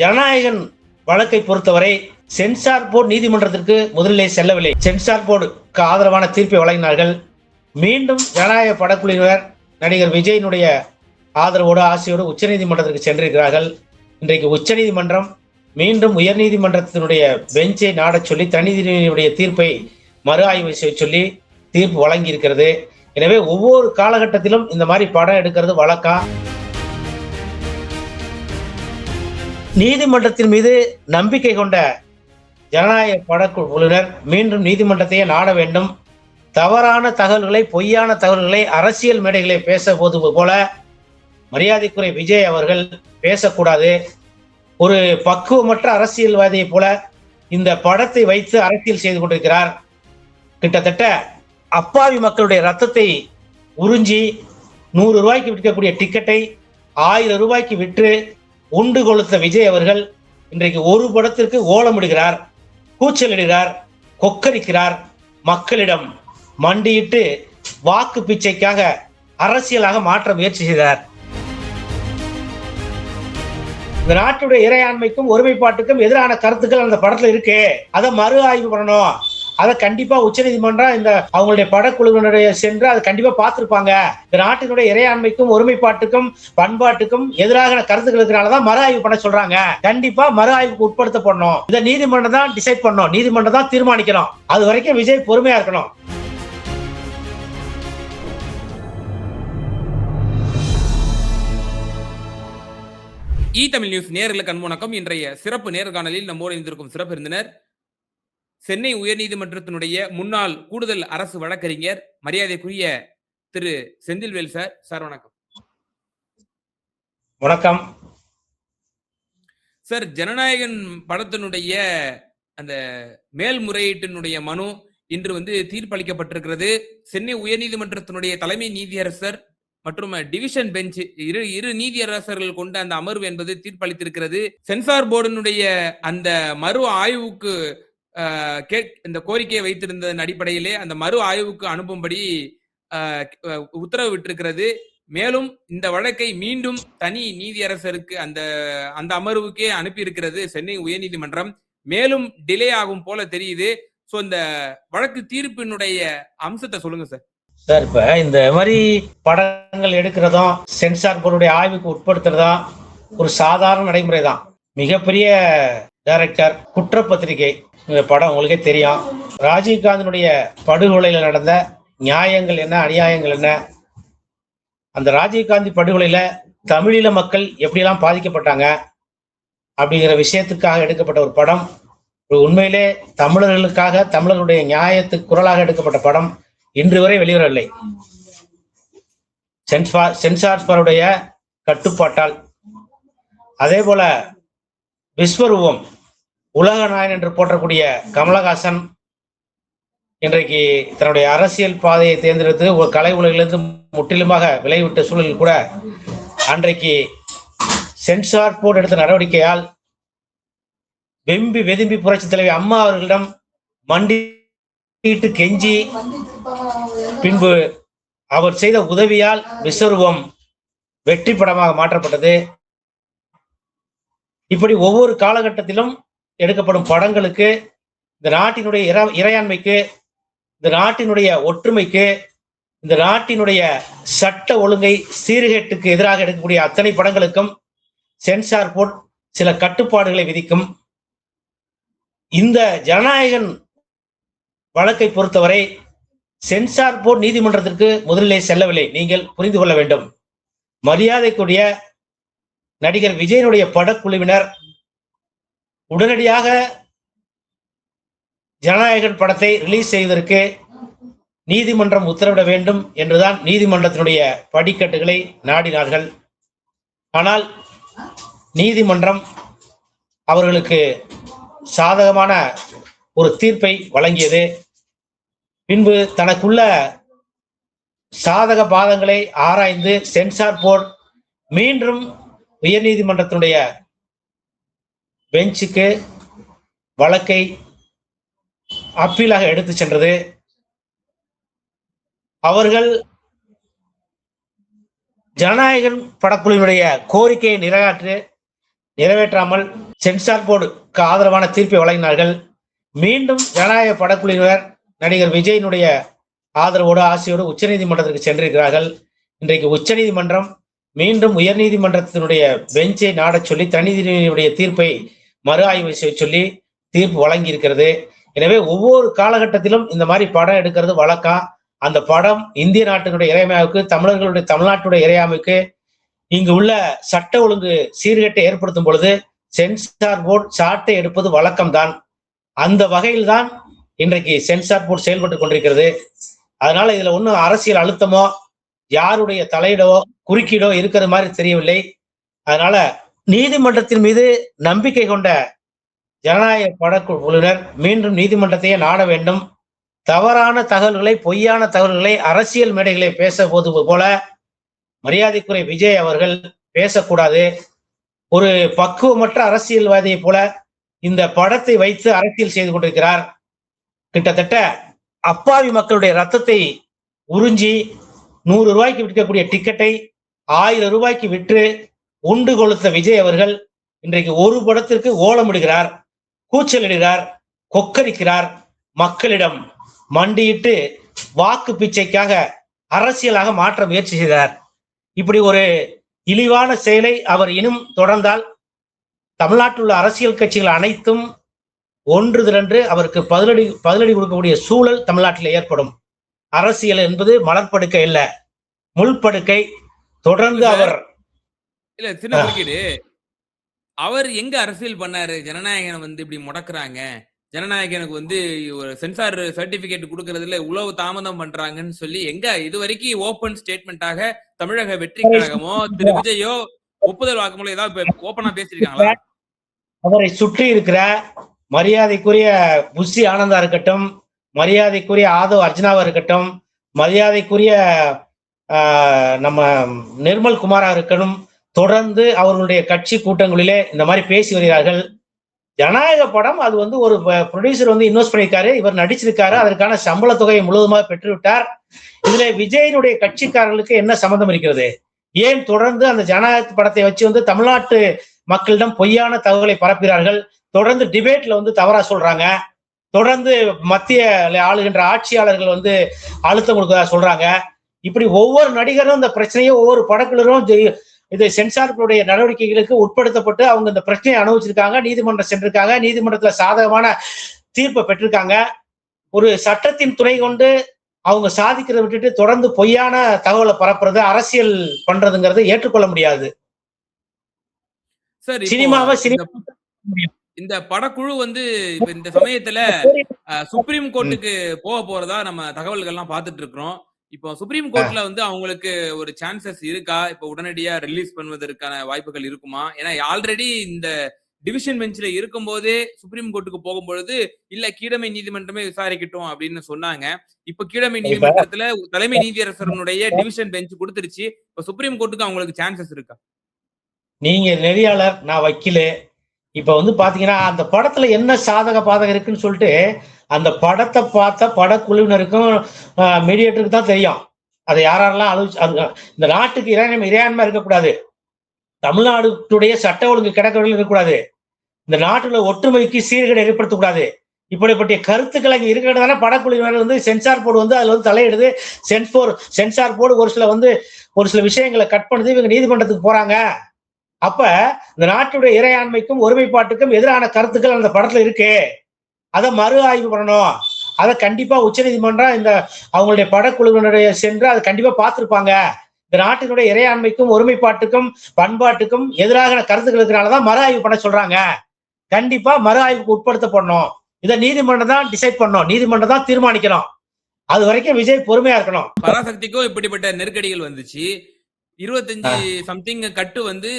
ஜனநாயகன் வழக்கை பொறுத்தவரை censor board நீதிமன்றத்திற்கு முதலிலே செல்லவில்லை. சென்சார் போர்டுக்கு ஆதரவான தீர்ப்பை வழங்கினார்கள். மீண்டும் ஜனநாயக படக்குழுவினர் நடிகர் விஜயினுடைய ஆதரவோடு ஆசையோடு உச்சநீதிமன்றத்திற்கு சென்றிருக்கிறார்கள். இன்றைக்கு உச்சநீதிமன்றம் மீண்டும் உயர்நீதிமன்றத்தினுடைய பெஞ்சை நாடச் சொல்லி தனிநீதிபதியுடைய தீர்ப்பை மறு ஆய்வு செய்ய சொல்லி தீர்ப்பு வழங்கி இருக்கிறது எனவே ஒவ்வொரு காலகட்டத்திலும் இந்த மாதிரி படம் எடுக்கிறது வழக்கம். நீதிமன்றத்தின் மீது நம்பிக்கை கொண்ட ஜனநாயக படக்குழுவினர் மீண்டும் நீதிமன்றத்தையே நாட வேண்டும். தவறான தகவல்களை பொய்யான தகவல்களை அரசியல் மேடைகளை பேச போது போல மரியாதைக்குரிய விஜய் அவர்கள் பேசக்கூடாது. ஒரு பக்குவமற்ற அரசியல்வாதியை போல இந்த படத்தை வைத்து அரசியல் செய்து கொண்டிருக்கிறார். கிட்டத்தட்ட அப்பாவி மக்களுடைய ரத்தத்தை உறிஞ்சி நூறு ரூபாய்க்கு விற்கக்கூடிய டிக்கெட்டை ஆயிரம் ரூபாய்க்கு விற்று உண்டு கொளுத்த விஜய் அவர்கள் இன்றைக்கு ஒரு படத்திற்கு ஓலமிடுகிறார் கூச்சலிடுகிறார் கொக்கரிக்கிறார். மக்களிடம் மண்டியிட்டு வாக்கு பிச்சைக்காக அரசியலாக மாற்ற முயற்சி செய்தார். இந்த நாட்டுடைய இறையாண்மைக்கும் ஒருமைப்பாட்டுக்கும் எதிரான கருத்துக்கள் அந்த படத்துல இருக்கு. அதை மறு ஆய்வு பண்ணணும். அதை கண்டிப்பா உச்சநீதிமன்றம் இந்த அவங்களுடைய படக்குழுவினுடைய சென்று அதை கண்டிப்பா பார்த்திருப்பாங்க. இந்த நாட்டினுடைய இறையாண்மைக்கும் ஒருமைப்பாட்டுக்கும் பண்பாட்டுக்கும் எதிராக கருத்துக்கள் இருக்கிறனாலதான் மறு ஆய்வு பண்ண சொல்றாங்க. கண்டிப்பா மறு ஆய்வுக்கு உட்படுத்தப்படணும். இதை நீதிமன்றம் தான் டிசைட் பண்ணணும். நீதிமன்றம் தான் தீர்மானிக்கணும். அது வரைக்கும் விஜய் பொறுமையா இருக்கணும். இ தமிழ் நியூஸ் நேர்களுக்கு அன்பு வணக்கம். இன்றைய சிறப்பு நேர்காணலில் நம்மோடு இணைந்திருக்கும் சிறப்பு விருந்தினர் சென்னை உயர்நீதிமன்றத்தினுடைய முன்னாள் கூடுதல் அரசு வழக்கறிஞர் மரியாதைக்குரிய திரு செந்தில்வேல் சார். சார் வணக்கம். வணக்கம். சார் ஜனநாயகன் படத்தினுடைய அந்த மேல்முறையீட்டினுடைய மனு இன்று வந்து தீர்ப்பளிக்கப்பட்டிருக்கிறது. சென்னை உயர்நீதிமன்றத்தினுடைய தலைமை நீதியரசர் மற்றும் டிவிஷன் பெஞ்ச் இரு இரு நீதியரசர்கள் கொண்ட அந்த அமர்வு என்பது தீர்ப்பளித்திருக்கிறது. சென்சார் போர்டினுடைய அந்த மறு ஆய்வுக்கு இந்த கோரிக்கையை வைத்திருந்ததன் அடிப்படையிலே அந்த மறு ஆய்வுக்கு அனுப்பும்படி உத்தரவு விட்டிருக்கிறது. மேலும் இந்த வழக்கை மீண்டும் தனி நீதியரசருக்கு அந்த அந்த அமர்வுக்கே அனுப்பியிருக்கிறது சென்னை உயர்நீதிமன்றம். மேலும் டிலே ஆகும் போல தெரியுது. ஸோ இந்த வழக்கு தீர்ப்பினுடைய அம்சத்தை சொல்லுங்க சார். சார் இப்ப இந்த மாதிரி படங்கள் எடுக்கிறதும் சென்சார் போர்டுடைய ஆய்வுக்கு உட்படுத்துறதா ஒரு சாதாரண நடைமுறை தான் மிகப்பெரிய டைரக்டர் குற்றப்பத்திரிகை இந்த படம் உங்களுக்கே தெரியும். ராஜீவ்காந்தினுடைய படுகொலையில் நடந்த நியாயங்கள் என்ன அநியாயங்கள் என்ன? அந்த ராஜீவ்காந்தி படுகொலையில தமிழீழ மக்கள் எப்படியெல்லாம் பாதிக்கப்பட்டாங்க அப்படிங்கிற விஷயத்துக்காக எடுக்கப்பட்ட ஒரு படம். உண்மையிலே தமிழர்களுக்காக தமிழர்களுடைய நியாயத்துக்கு குரலாக எடுக்கப்பட்ட படம் இன்று வரை வெளிவரவில்லை. சென்சார் சென்சார் கட்டுப்பாட்டால். அதே போல விஸ்வரூபம் உலக நாயன் என்று போற்றக்கூடிய கமலஹாசன் இன்றைக்கு தன்னுடைய அரசியல் பாதையை தேர்ந்தெடுத்து ஒரு கலை உலகிலிருந்து முற்றிலுமாக விளைவிட்ட சூழலில் கூட அன்றைக்கு சென்சார் போர்டு எடுத்த நடவடிக்கையால் வெம்பி வெதும்பி புரட்சி தலைவி அம்மா அவர்களிடம் மண்டிட்டு கெஞ்சி பின்பு அவர் செய்த உதவியால் விஸ்வரூபம் வெற்றி படமாக மாற்றப்பட்டது. இப்படி ஒவ்வொரு காலகட்டத்திலும் எடுக்கப்படும் படங்களுக்கு இந்த நாட்டினுடைய இற- இறையாண்மைக்கு இந்த நாட்டினுடைய ஒற்றுமைக்கு இந்த நாட்டினுடைய சட்ட ஒழுங்கை சீர்கேட்டுக்கு எதிராக எடுக்கக்கூடிய அத்தனை படங்களுக்கும் சென்சார் போர்ட் சில கட்டுப்பாடுகளை விதிக்கும். இந்த ஜனநாயகன் வழக்கை பொறுத்தவரை சென்சார் போர்ட் நீதிமன்றத்திற்கு முதலிலே செல்லவில்லை. நீங்கள் புரிந்து கொள்ள வேண்டும். மரியாதைக்குரிய நடிகர் விஜயனுடைய படக்குழுவினர் உடனடியாக ஜனநாயகன் படத்தை ரிலீஸ் செய்வதற்கு நீதிமன்றம் உத்தரவிட வேண்டும் என்றுதான் நீதிமன்றத்தினுடைய படிக்கட்டுகளை நாடினார்கள். ஆனால் நீதிமன்றம் அவர்களுக்கு சாதகமான ஒரு தீர்ப்பை வழங்கியது. பின்பு தனக்குள்ள சாதக பாதங்களை ஆராய்ந்து சென்சார் போர்டு மீண்டும் உயர்நீதிமன்றத்தினுடைய பெஞ்சுக்கு வழக்கை அப்பீலாக எடுத்து சென்றது. அவர்கள் ஜனநாயகன் படக்குழுவினுடைய கோரிக்கையை நிறைவேற்று நிறைவேற்றாமல் சென்சார் போர்டுக்கு ஆதரவான தீர்ப்பை வழங்கினார்கள். மீண்டும் ஜனநாயக படக்குழுவினர் நடிகர் விஜயினுடைய ஆதரவோடு ஆசையோடு உச்சநீதிமன்றத்திற்கு சென்றிருக்கிறார்கள். இன்றைக்கு உச்சநீதிமன்றம் மீண்டும் உயர்நீதிமன்றத்தினுடைய பெஞ்சை நாடச் சொல்லி தனிநீதிபதியுடைய தீர்ப்பை மறு ஆய்வு செய்ய சொல்லி தீர்ப்பு வழங்கி இருக்கிறது எனவே ஒவ்வொரு காலகட்டத்திலும் இந்த மாதிரி படம் எடுக்கிறது வழக்கம் அந்த படம் இந்திய நாட்டினுடைய இறையாமைக்கு தமிழர்களுடைய தமிழ்நாட்டுடைய இறையாமைக்கு இங்கு உள்ள சட்ட ஒழுங்கு சீர்கேட்டை ஏற்படுத்தும் பொழுது சென்சார் போர்டு சாட்டை எடுப்பது வழக்கம்தான். அந்த வகையில்தான் இன்றைக்கு சென்சார் போர்டு செயல்பட்டு கொண்டிருக்கிறது. அதனால இதுல ஒன்றும் அரசியல் அழுத்தமோ யாருடைய தலையிடோ குறுக்கீடோ இருக்கிற மாதிரி தெரியவில்லை. அதனால நீதிமன்றத்தின் மீது நம்பிக்கை கொண்ட ஜனநாயக படக்குழுவினர் மீண்டும் நீதிமன்றத்தையே நாட வேண்டும். தவறான தகவல்களை பொய்யான தகவல்களை அரசியல் மேடைகளை பேச போது போல மரியாதைக்குரிய விஜய் அவர்கள் பேசக்கூடாது. ஒரு பக்குவமற்ற அரசியல்வாதியை போல இந்த படத்தை வைத்து அரசியல் செய்து கொண்டிருக்கிறார். கிட்டத்தட்ட அப்பாவி மக்களுடைய ரத்தத்தை உறிஞ்சி நூறு ரூபாய்க்கு விற்கக்கூடிய டிக்கெட்டை ஆயிரம் ரூபாய்க்கு விற்று உண்டு கொளுத்த விஜய் அவர்கள் இன்றைக்கு ஒரு படத்திற்கு ஓலமிடுகிறார் கூச்சலிடுகிறார் கொக்கரிக்கிறார். மக்களிடம் மண்டியிட்டு வாக்கு பிச்சைக்காக அரசியலாக மாற்ற முயற்சி செய்கிறார் இப்படி ஒரு இழிவான செயலை அவர் இன்னும் தொடர்ந்தால் தமிழ்நாட்டில் உள்ள அரசியல் கட்சிகள் அனைத்தும் ஒன்று திரண்டு அவருக்கு பதிலடி பதிலடி கொடுக்கக்கூடிய சூழல் தமிழ்நாட்டில் ஏற்படும். அரசியல் என்பது மலர்படுக்கை இல்ல முள்படுக்கை. தொடர்ந்து அவர் இல்ல சின்ன குறுக்கீடு. அவர் எங்க அரசியல் பண்ணாரு? ஜனநாயகனை வந்து இப்படி முடக்குறாங்க. ஜனநாயகனுக்கு வந்து ஒரு சென்சார் சர்டிபிகேட் கொடுக்கறதுல உளவு தாமதம் பண்றாங்கன்னு சொல்லி எங்க இது வரைக்கும் ஓபன் ஸ்டேட்மெண்டாக தமிழக வெற்றி கழகமோ திரு விஜயோ ஒப்புதல் வாக்குமூலம் ஏதாவது ஓப்பனா பேசிருக்காங்களா அவரை சுற்றி இருக்கிற மரியாதைக்குரிய புஷி ஆனந்தா இருக்கட்டும் மரியாதைக்குரிய ஆதவ் அர்ஜுனாவா இருக்கட்டும் மரியாதைக்குரிய ஆஹ், நம்ம நிர்மல் குமாரா இருக்கட்டும் தொடர்ந்து அவர்களுடைய கட்சி கூட்டங்களிலே இந்த மாதிரி பேசி வருகிறார்கள். ஜனநாயக படம் அது வந்து ஒரு ப்ரொடியூசர் வந்து இன்வெஸ்ட் பண்ணியிருக்காரு இவர் நடிச்சிருக்காரு அதற்கான சம்பள தொகையை முழுவதுமாக பெற்றுவிட்டார். இதுல விஜயனுடைய கட்சிக்காரர்களுக்கு என்ன சம்பந்தம் இருக்கிறது? ஏன் தொடர்ந்து அந்த ஜனநாயக படத்தை வச்சு வந்து தமிழ்நாட்டு மக்களிடம் பொய்யான தகவலை பரப்புகிறார்கள்? தொடர்ந்து டிபேட்ல வந்து தவறா சொல்றாங்க. தொடர்ந்து மத்திய ஆளுகின்ற ஆட்சியாளர்கள் வந்து அழுத்தம் கொடுக்கறதா சொல்றாங்க. இப்படி ஒவ்வொரு நடிகரும் இந்த பிரச்சனையை ஒவ்வொரு படக்குழுரும் இது சென்சார்களுடைய நடவடிக்கைகளுக்கு உட்படுத்தப்பட்டு அவங்க இந்த பிரச்சனையை அனுபவிச்சிருக்காங்க நீதிமன்றம் சென்றிருக்காங்க நீதிமன்றத்துல சாதகமான தீர்ப்பை பெற்றிருக்காங்க. ஒரு சட்டத்தின் துணை கொண்டு அவங்க சாதிக்கிறத விட்டுட்டு தொடர்ந்து பொய்யான தகவலை பரப்புறது அரசியல் பண்றதுங்கிறது ஏற்றுக்கொள்ள முடியாது. சார் சினிமாவை இந்த- சினிமா இந்த படக்குழு வந்து இந்த சமயத்துல சுப்ரீம் கோர்ட்டுக்கு போக போறதா நம்ம தகவல்கள்லாம் பார்த்துட்டு இருக்கிறோம். இப்போ சுப்ரீம் கோர்ட்ல வந்து அவங்களுக்கு ஒரு சான்சஸ் இருக்கா? இப்போ உடனடியா ரிலீஸ் பண்ணுவதற்கான வாய்ப்புகள் இருக்குமா? ஏன்னா ஆல்ரெடி இந்த டிவிஷன் பெஞ்ச்ல இருக்கும்போதே சுப்ரீம் கோர்ட்டுக்கு போகும்பொழுது இல்ல கீழமை நீதிமன்றமே விசாரிக்கட்டும் அப்படின்னு சொன்னாங்க. இப்ப கீழமை நீதிமன்றத்துல தலைமை நீதியரசருடைய டிவிஷன் பெஞ்ச் கொடுத்துருச்சு. இப்ப சுப்ரீம் கோர்ட்டுக்கு அவங்களுக்கு சான்சஸ் இருக்கா? நீங்க நெறியாளர் நான் வக்கீலு. இப்ப வந்து பாத்தீங்கன்னா அந்த படத்துல என்ன சாதக பாதகம் இருக்குன்னு சொல்லிட்டு அந்த படத்தை பார்த்த படக்குழுவினருக்கும் மீடியேட்டருக்கு தான் தெரியும். அதை யாரெல்லாம் அழிச்சு அது- இந்த நாட்டுக்கு இறையாண்மை இறையாண்மை இருக்கக்கூடாது. தமிழ்நாடுடைய சட்ட ஒழுங்கு கிடக்கவில்லை இருக்கக்கூடாது. இந்த நாட்டுல ஒற்றுமைக்கு சீர்கேடு ஏற்படுத்தக்கூடாது. இப்படிப்பட்ட கருத்துக்கள் இருக்கிறது இருக்கிறதால படக்குழுவினர் வந்து சென்சார் போர்டு வந்து அதுல வந்து தலையிடுது. சென்சோர் சென்சார் போர்டு ஒரு சில வந்து ஒரு சில விஷயங்களை கட் பண்ணுது இவங்க நீதிமன்றத்துக்கு போறாங்க. அப்ப இந்த நாட்டுடைய இறையாண்மைக்கும் ஒருமைப்பாட்டுக்கும் எதிரான கருத்துக்கள் அந்த படத்துல இருக்கு. அதை மறு ஆய்வு பண்ணணும். அதை கண்டிப்பா உச்சநீதிமன்றம் இந்த அவங்களுடைய படக்குழுவினுடைய சென்று அதை கண்டிப்பா பார்த்திருப்பாங்க. இந்த நாட்டினுடைய இறையாண்மைக்கும் ஒருமைப்பாட்டுக்கும் பண்பாட்டுக்கும் எதிராக கருத்துக்கள் இருக்கிறனாலதான் மறு ஆய்வு பண்ண சொல்றாங்க. கண்டிப்பா மறு ஆய்வுக்கு உட்படுத்தப்படணும். இதை நீதிமன்றம் தான் டிசைட் பண்ணணும். நீதிமன்றம் தான் தீர்மானிக்கணும். அது வரைக்கும் விஜய் பொறுமையா இருக்கணும். பராசக்திக்கும் இப்படிப்பட்ட நெருக்கடிகள் வந்துச்சு. இருபத்தஞ்சு சம்திங் கட்டு வந்து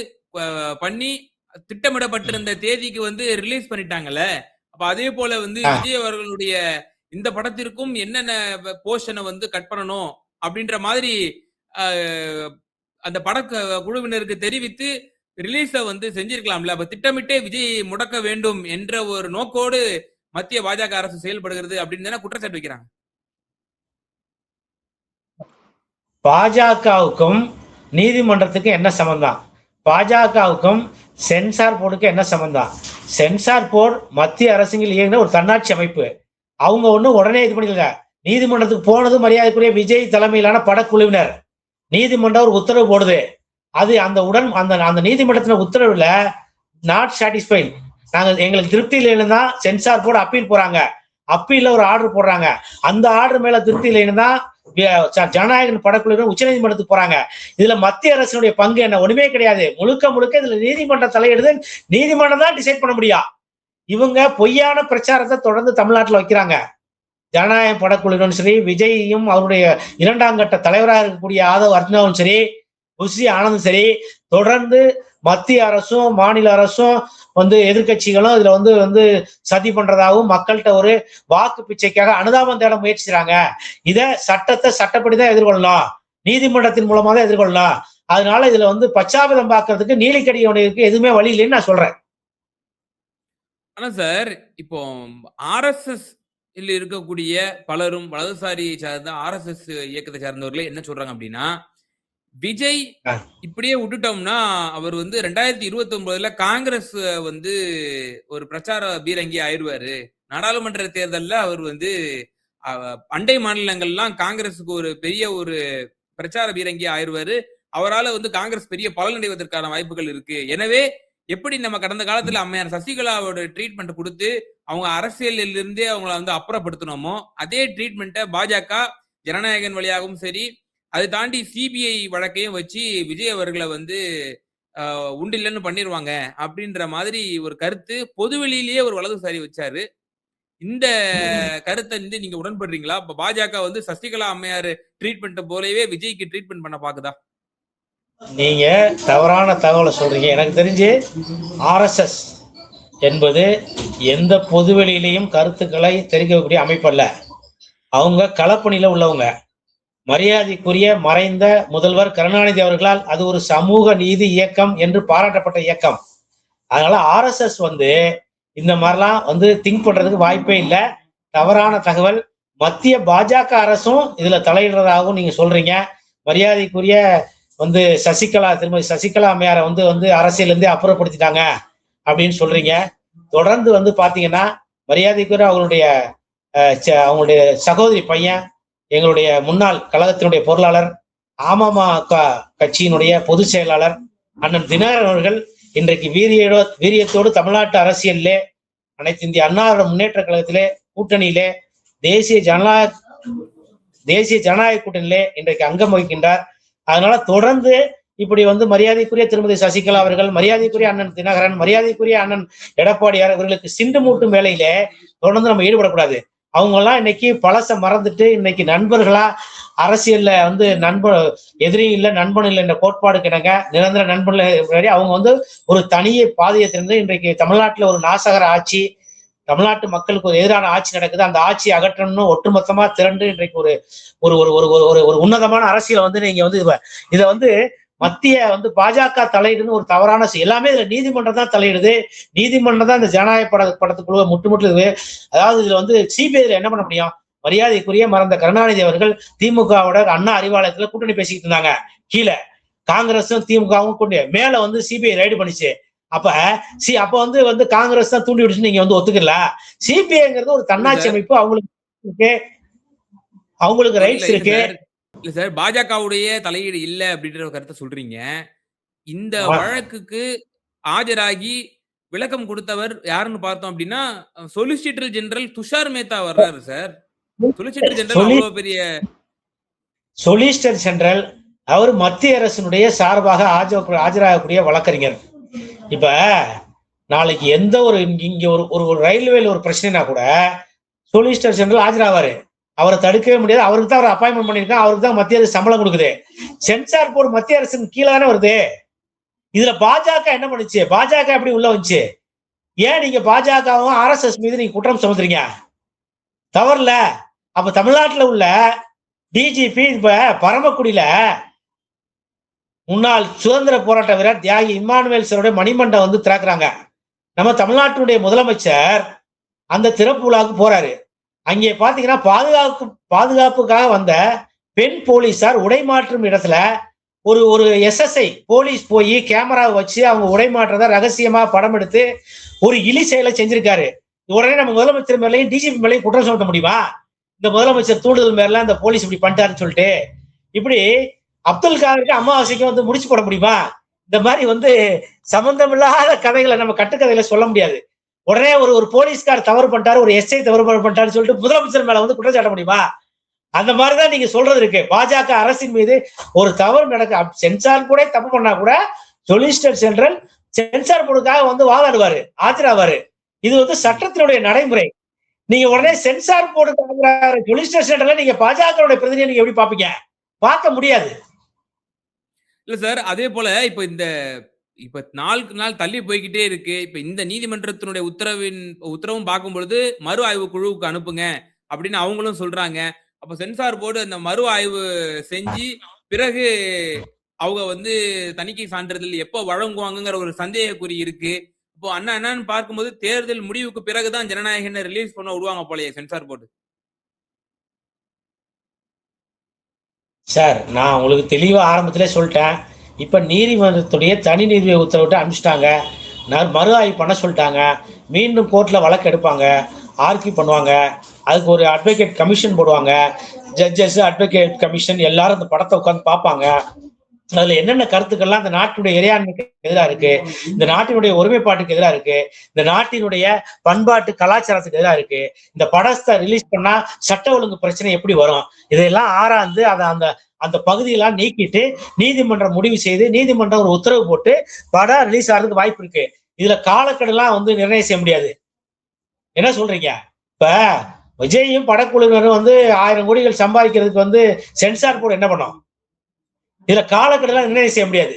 பண்ணி திட்டமிடப்பட்டிருந்த தேதிக்கு வந்து ரிலீஸ் பண்ணிட்டாங்கல்ல? அப்ப அதே போல வந்து. விஜய் அவர்களுடைய இந்த படத்திற்கும் என்னென்ன போர்ஷனை வந்து கட் பண்ணணும் அப்படின்ற மாதிரி அந்த பட குழுவினருக்கு தெரிவித்து ரிலீஸ வந்து செஞ்சிருக்கலாம்ல. அப்ப திட்டமிட்டே விஜய் முடக்க வேண்டும் என்ற ஒரு நோக்கோடு மத்திய பாஜக அரசு செயல்படுகிறது அப்படின்னு தானே குற்றச்சாட்டு வைக்கிறாங்க. பாஜகவுக்கும் நீதிமன்றத்துக்கும் என்ன சம்பந்தம்? பாஜகவுக்கும் சென்சார் போர்டுக்கு என்ன சம்பந்தம்? சென்சார் போர்டு மத்திய அரசுகள் இயங்கின ஒரு தன்னாட்சி அமைப்பு. அவங்க ஒன்றும் உடனே இது பண்ணிக்கல நீதிமன்றத்துக்கு போனது மரியாதைக்குரிய விஜய் தலைமையிலான படக்குழுவினர். நீதிமன்றம் ஒரு உத்தரவு போடுது. அது அந்த உடன் அந்த அந்த நீதிமன்றத்தின உத்தரவுல நாட் சாட்டிஸ்ஃபைட் நாங்கள் எங்களுக்கு திருப்தி இல்லைன்னு தான் சென்சார் போர்டு அப்பீல் போறாங்க. அப்பீல்ல ஒரு ஆர்டர் போடுறாங்க. அந்த ஆர்டர் மேல திருப்தி இல்லைன்னு தான் ஜனநாயகன் ஜனநாயக படக்குழுவினர் உச்சநீதிமன்றத்துக்கு போறாங்க. இதுல மத்திய அரசினுடைய பங்கு என்ன? ஒண்ணுமே கிடையாது. முழுக்க முழுக்க இதுல நீதிமன்ற தலையிடுது. நீதிமன்றம் தான் டிசைட் பண்ண முடியும். இவங்க பொய்யான பிரச்சாரத்தை தொடர்ந்து தமிழ்நாட்டுல வைக்கிறாங்க. ஜனநாயக படக்குழுவினரும் சரி விஜயும் அவருடைய இரண்டாம் கட்ட தலைவராக இருக்கக்கூடிய ஆதவ் அர்ஜுனாவும் சரி புஷி ஆனந்தும் சரி தொடர்ந்து மத்திய அரசும் மாநில அரசும் வந்து எதிர்க்கட்சிகளும் இதுல வந்து வந்து சதி பண்றதாகவும் மக்கள்கிட்ட ஒரு வாக்கு பிச்சைக்காக அனுதாபம் தேட முயற்சி செய்றாங்க இத சட்டத்தை சட்டப்படி தான் எதிர்கொள்ளலாம். நீதிமன்றத்தின் மூலமா தான் எதிர்கொள்ளலாம். அதனால இதுல வந்து பச்சாபதம் பார்க்கறதுக்கு நீலிக்கடியோடைக்கு எதுவுமே வழி இல்லைன்னு நான் சொல்றேன். ஆனா சார் இப்போ ஆர்எஸ்எஸ் இருக்கக்கூடிய பலரும் வலதுசாரி சார்ந்த ஆர்எஸ்எஸ் இயக்கத்தை சார்ந்தவர்களே என்ன சொல்றாங்க அப்படின்னா விஜய். இப்படியே விட்டுட்டோம்னா அவர் வந்து ரெண்டாயிரத்தி இருபத்தி ஒன்பதுல காங்கிரஸ் வந்து ஒரு பிரச்சார பீரங்கி ஆயிடுவாரு. நாடாளுமன்ற தேர்தல்ல அவர் வந்து அண்டை மாநிலங்கள்லாம் காங்கிரஸுக்கு ஒரு பெரிய ஒரு பிரச்சார பீரங்கி ஆயிடுவாரு. அவரால வந்து காங்கிரஸ் பெரிய பலனடைவதற்கான வாய்ப்புகள் இருக்கு. எனவே எப்படி நம்ம கடந்த காலத்துல அம்மையார் சசிகலாவோட ட்ரீட்மெண்ட் கொடுத்து அவங்க அரசியலில் இருந்தே அவங்கள வந்து அப்புறப்படுத்தணுமோ அதே ட்ரீட்மெண்ட்டை பாஜக ஜனநாயகன் வழியாகவும் சரி அதை தாண்டி சிபிஐ வழக்கையும் வச்சு விஜய் அவர்களை வந்து உண்டில்லன்னு பண்ணிடுவாங்க அப்படின்ற மாதிரி ஒரு கருத்து பொதுவெளியிலேயே ஒரு வலதுசாரி வச்சாரு. இந்த கருத்தை வந்து நீங்க உடன்படுறீங்களா? இப்ப பாஜக வந்து சசிகலா அம்மையார் ட்ரீட்மெண்ட் போலவே விஜய்க்கு ட்ரீட்மெண்ட் பண்ண பாக்குதா? நீங்க தவறான தகவலை சொல்றீங்க. எனக்கு தெரிஞ்சு ஆர்எஸ்எஸ் என்பது எந்த பொதுவெளியிலையும் கருத்துக்களை தெரிவிக்கக்கூடிய அமைப்பல்ல அவங்க களப்பணியில உள்ளவங்க. மரியாதைக்குரிய மறைந்த முதல்வர் கருணாநிதி அவர்களால் அது ஒரு சமூக நீதி இயக்கம் என்று பாராட்டப்பட்ட இயக்கம். அதனால ஆர்எஸ்எஸ் வந்து இந்த மாதிரிலாம் வந்து திங்க் பண்றதுக்கு வாய்ப்பே இல்லை. தவறான தகவல். மத்திய பாஜக அரசும் இதுல தலையிடுறதாகவும் நீங்க சொல்றீங்க. மரியாதைக்குரிய வந்து சசிகலா திருமதி சசிகலா அம்மையாரை வந்து வந்து அரசியல அப்புறப்படுத்திட்டாங்க அப்படின்னு சொல்றீங்க. தொடர்ந்து வந்து பாத்தீங்கன்னா மரியாதைக்குரிய அவங்களுடைய ச- அவங்களுடைய சகோதரி பையன் எங்களுடைய முன்னாள் கழகத்தினுடைய பொருளாளர் அமமுக கட்சியினுடைய பொதுச் செயலாளர் அண்ணன் தினகரன் அவர்கள் இன்றைக்கு வீரியோ வீரியத்தோடு தமிழ்நாட்டு அரசியலிலே அனைத்து இந்திய அண்ணா முன்னேற்ற கழகத்திலே கூட்டணியிலே தேசிய ஜனநாயக தேசிய ஜனநாயக கூட்டணியிலே இன்றைக்கு அங்கம் வகிக்கின்றார். அதனால தொடர்ந்து இப்படி வந்து மரியாதைக்குரிய திருமதி சசிகலா அவர்கள் மரியாதைக்குரிய அண்ணன் தினகரன் மரியாதைக்குரிய அண்ணன் எடப்பாடியார் இவர்களுக்கு சிண்டு மூட்டும் வேலையிலே தொடர்ந்து நம்ம ஈடுபடக்கூடாது. அவங்க எல்லாம் இன்னைக்கு பழச மறந்துட்டு இன்னைக்கு நண்பர்களா அரசியல்ல வந்து நண்பன் எதிரி இல்ல நண்பன் இல்லை என்ற கோட்பாடு கிடங்க. நிரந்தர நண்பன் முன்னாடி அவங்க வந்து ஒரு தனிய பாதையை திறந்து இன்றைக்கு தமிழ்நாட்டுல ஒரு நாசகர ஆட்சி தமிழ்நாட்டு மக்களுக்கு ஒரு எதிரான ஆட்சி நடக்குது. அந்த ஆட்சியை அகற்றணும்னு ஒட்டுமொத்தமா திரண்டு இன்றைக்கு ஒரு ஒரு ஒரு ஒரு ஒரு ஒரு உன்னதமான அரசியலை வந்து நீங்க வந்து இதை வந்து மத்திய வந்து பாஜக தலையிடுன்னு ஒரு தவறான எல்லாமே இதுல நீதிமன்றம் தான் தலையிடுது. நீதிமன்றம் தான் இந்த ஜனநாயக பட படத்துக்குள்ள முட்டு முட்டு இது அதாவது இதுல வந்து சிபிஐல என்ன பண்ண முடியும்? மரியாதைக்குரிய மறந்த கருணாநிதி அவர்கள் திமுகவோட அண்ணா அறிவாலயத்துல கூட்டணி பேசிக்கிட்டு இருந்தாங்க. கீழே. காங்கிரஸும் திமுகவும் கூட்டணி. மேல வந்து சிபிஐ ரைடு பண்ணிச்சு. அப்ப சி அப்ப வந்து வந்து காங்கிரஸ் தான் தூண்டி விடுச்சு நீங்க வந்து ஒத்துக்கல. சிபிஐங்கிறது ஒரு தன்னாட்சி அமைப்பு. அவங்களுக்கு அவங்களுக்கு ரைட்ஸ் இருக்கு. இல்ல சார் பாஜகவுடைய தலையீடு இல்ல அப்படின்ற கருத்தை சொல்றீங்க. இந்த வழக்குக்கு ஆஜராகி விளக்கம் கொடுத்தவர் யாருன்னு பார்த்தோம் அப்படின்னா சொலிசிட்டர் ஜெனரல் துஷார் மேத்தா வர்றாரு சார். சொலிசிட்டர் ஜெனரல் அவ்வளவு பெரிய சொலிசிட்டர் ஜெனரல் அவர் மத்திய அரசினுடைய சார்பாக ஆஜ- ஆஜராகக்கூடிய வழக்கறிஞர். இப்ப நாளைக்கு எந்த ஒரு இங்க ஒரு ஒரு ரயில்வேல ஒரு பிரச்சனைனா கூட சொலிசிட்டர் ஜெனரல் ஆஜராவாரு. அவரை தடுக்கவே முடியாது. அவருக்கு தான் அவர் அப்பாயின்மெண்ட் பண்ணிருக்கான் அவருக்கு தான் மத்திய அரசு சம்பளம் கொடுக்குது. சென்சார் போர்டு மத்திய அரசுக்கு கீழே தானே வருது. இதுல பாஜக என்ன பண்ணுச்சு? பாஜக எப்படி உள்ள வந்துச்சு? ஏன் நீங்க பாஜகவும் ஆர்எஸ்எஸ் மீது நீங்க குற்றம் சுமத்துறீங்க? தவறுல அப்ப தமிழ்நாட்டுல உள்ள டிஜிபி இப்ப பரமக்குடியில முன்னாள் சுதந்திர போராட்ட வீரர் தியாகி இம்மானுவேல் சருடைய மணிமண்டம் வந்து திறக்கிறாங்க. நம்ம தமிழ்நாட்டினுடைய முதலமைச்சர் அந்த திறப்பு விழாவுக்கு போறாரு. அங்கே பாத்தீங்கன்னா பாதுகாப்பு பாதுகாப்புக்காக வந்த பெண் போலீஸார் உடை மாற்றும் இடத்துல ஒரு ஒரு எஸ்எஸ்ஐ போலீஸ் போய் கேமரா வச்சு அவங்க உடை உடைமாற்றதை ரகசியமா படம் எடுத்து ஒரு இழி செயலை செஞ்சிருக்காரு. உடனே நம்ம முதலமைச்சர் மேலையும் டிஜிபி மேலையும் குற்றம் சுமத்த முடியுமா? இந்த முதலமைச்சர் தூண்டுதல் மேல இந்த போலீஸ் இப்படி பண்ணிட்டாருன்னு சொல்லிட்டு. இப்படி அப்துல் காதருக்கு அமாவாசைக்கும் வந்து முடிச்சு போட முடியுமா? இந்த மாதிரி வந்து சம்பந்தமில்லாத கதைகளை நம்ம கட்டுக்கதைகளை சொல்ல முடியாது. உடனே ஒரு ஒரு போலீஸ்கார் தவறு பண்ணிட்டாரு ஒரு எஸ்ஐ தவறு பண்ணிட்டாருன்னு சொல்லிட்டு முதலமைச்சர் மேல வந்து குற்றச்சாட்ட முடியுமா? அந்த மாதிரிதான் நீங்க சொல்றது இருக்கு. பாஜக அரசின் மீது ஒரு தவறு நடக்க சென்சார் கூட தப்பு பண்ணா கூட சொலிசிட்டர் ஜெனரல் சென்சார் போர்டுக்காக வந்து வாதாடுவாரு ஆஜராவாரு இது வந்து சட்டத்தினுடைய நடைமுறை. நீங்க உடனே சென்சார் போர்டுக்காக சொலிசிட்டர் ஜெனரல் நீங்க பாஜகவுடைய பிரதிநிதி நீங்க எப்படி பாப்பீங்க பார்க்க முடியாது. இல்ல சார் அதே போல இப்ப இந்த இப்ப நாளுக்கு நாள் தள்ளி போய்கிட்டே இருக்கு. இப்ப இந்த நீதிமன்றத்தினுடைய உத்தரவின் உத்தரவும் பார்க்கும் பொழுது மறு ஆய்வு குழுவுக்கு அனுப்புங்க அப்படின்னு அவங்களும் சொல்றாங்க. அப்ப சென்சார் போர்டு அந்த மறு ஆய்வு செஞ்சு பிறகு அவங்க வந்து தணிக்கை சான்றிதழ் எப்போ வழங்குவாங்கங்கிற ஒரு சந்தேகக்குறி இருக்கு. இப்போ அண்ணா என்னன்னு பார்க்கும்போது தேர்தல் முடிவுக்கு பிறகுதான் ஜனநாயகனை ரிலீஸ் பண்ண விடுவாங்க போலயே சென்சார் போர்டு. சார் நான் உங்களுக்கு தெளிவா ஆரம்பத்திலே சொல்லிட்டேன். இப்போ நீதிமன்றத்துடைய தனி நீதிபதி உத்தரவிட்டு அனுப்பிச்சிட்டாங்க. நான் மறு ஆய்வு பண்ண சொல்லிட்டாங்க. மீண்டும் கோர்ட்டில் வழக்கு எடுப்பாங்க. ஆர்கியூ பண்ணுவாங்க. அதுக்கு ஒரு அட்வொகேட் கமிஷன் போடுவாங்க. ஜட்ஜஸ் அட்வொகேட் கமிஷன் எல்லாரும் அந்த படத்தை உட்காந்து பார்ப்பாங்க. அதுல என்னென்ன கருத்துக்கள்லாம் இந்த நாட்டினுடைய இறையாண்மைக்கு எதிராக இருக்கு? இந்த நாட்டினுடைய ஒருமைப்பாட்டுக்கு எதிராக இருக்கு? இந்த நாட்டினுடைய பண்பாட்டு கலாச்சாரத்துக்கு எதிராக இருக்கு? இந்த படத்தை ரிலீஸ் பண்ணா சட்ட ஒழுங்கு பிரச்சனை எப்படி வரும்? இதையெல்லாம் ஆராய்ந்து அதை அந்த அந்த பகுதியெல்லாம் நீக்கிட்டு நீதிமன்றம் முடிவு செய்து நீதிமன்றம் ஒரு உத்தரவு போட்டு படம் ரிலீஸ் ஆகிறதுக்கு வாய்ப்பு இருக்கு. இதுல காலக்கெடுலாம் வந்து நிர்ணயம் செய்ய முடியாது. என்ன சொல்றீங்க? இப்ப விஜயும் படக்குழுவினரும் வந்து ஆயிரம் கோடிகள் சம்பாதிக்கிறதுக்கு வந்து சென்சார் போர்டு என்ன பண்ணும்? இதுல காலக்கெடுலாம் நிர்ணயம் செய்ய முடியாது.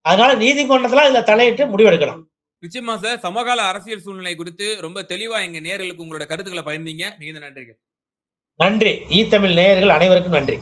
அதனால நீதிமன்றத்துல இதுல தலையிட்டு முடிவெடுக்கணும். நிச்சயமா சார். சமகால அரசியல் சூழ்நிலை குறித்து ரொம்ப தெளிவா எங்க நேர்களுக்கு உங்களோட கருத்துக்களை பகிர்ந்தீங்க. மிகுந்த நன்றிகள். நன்றி. ஈ தமிழ் நேயர்கள் அனைவருக்கும் நன்றி.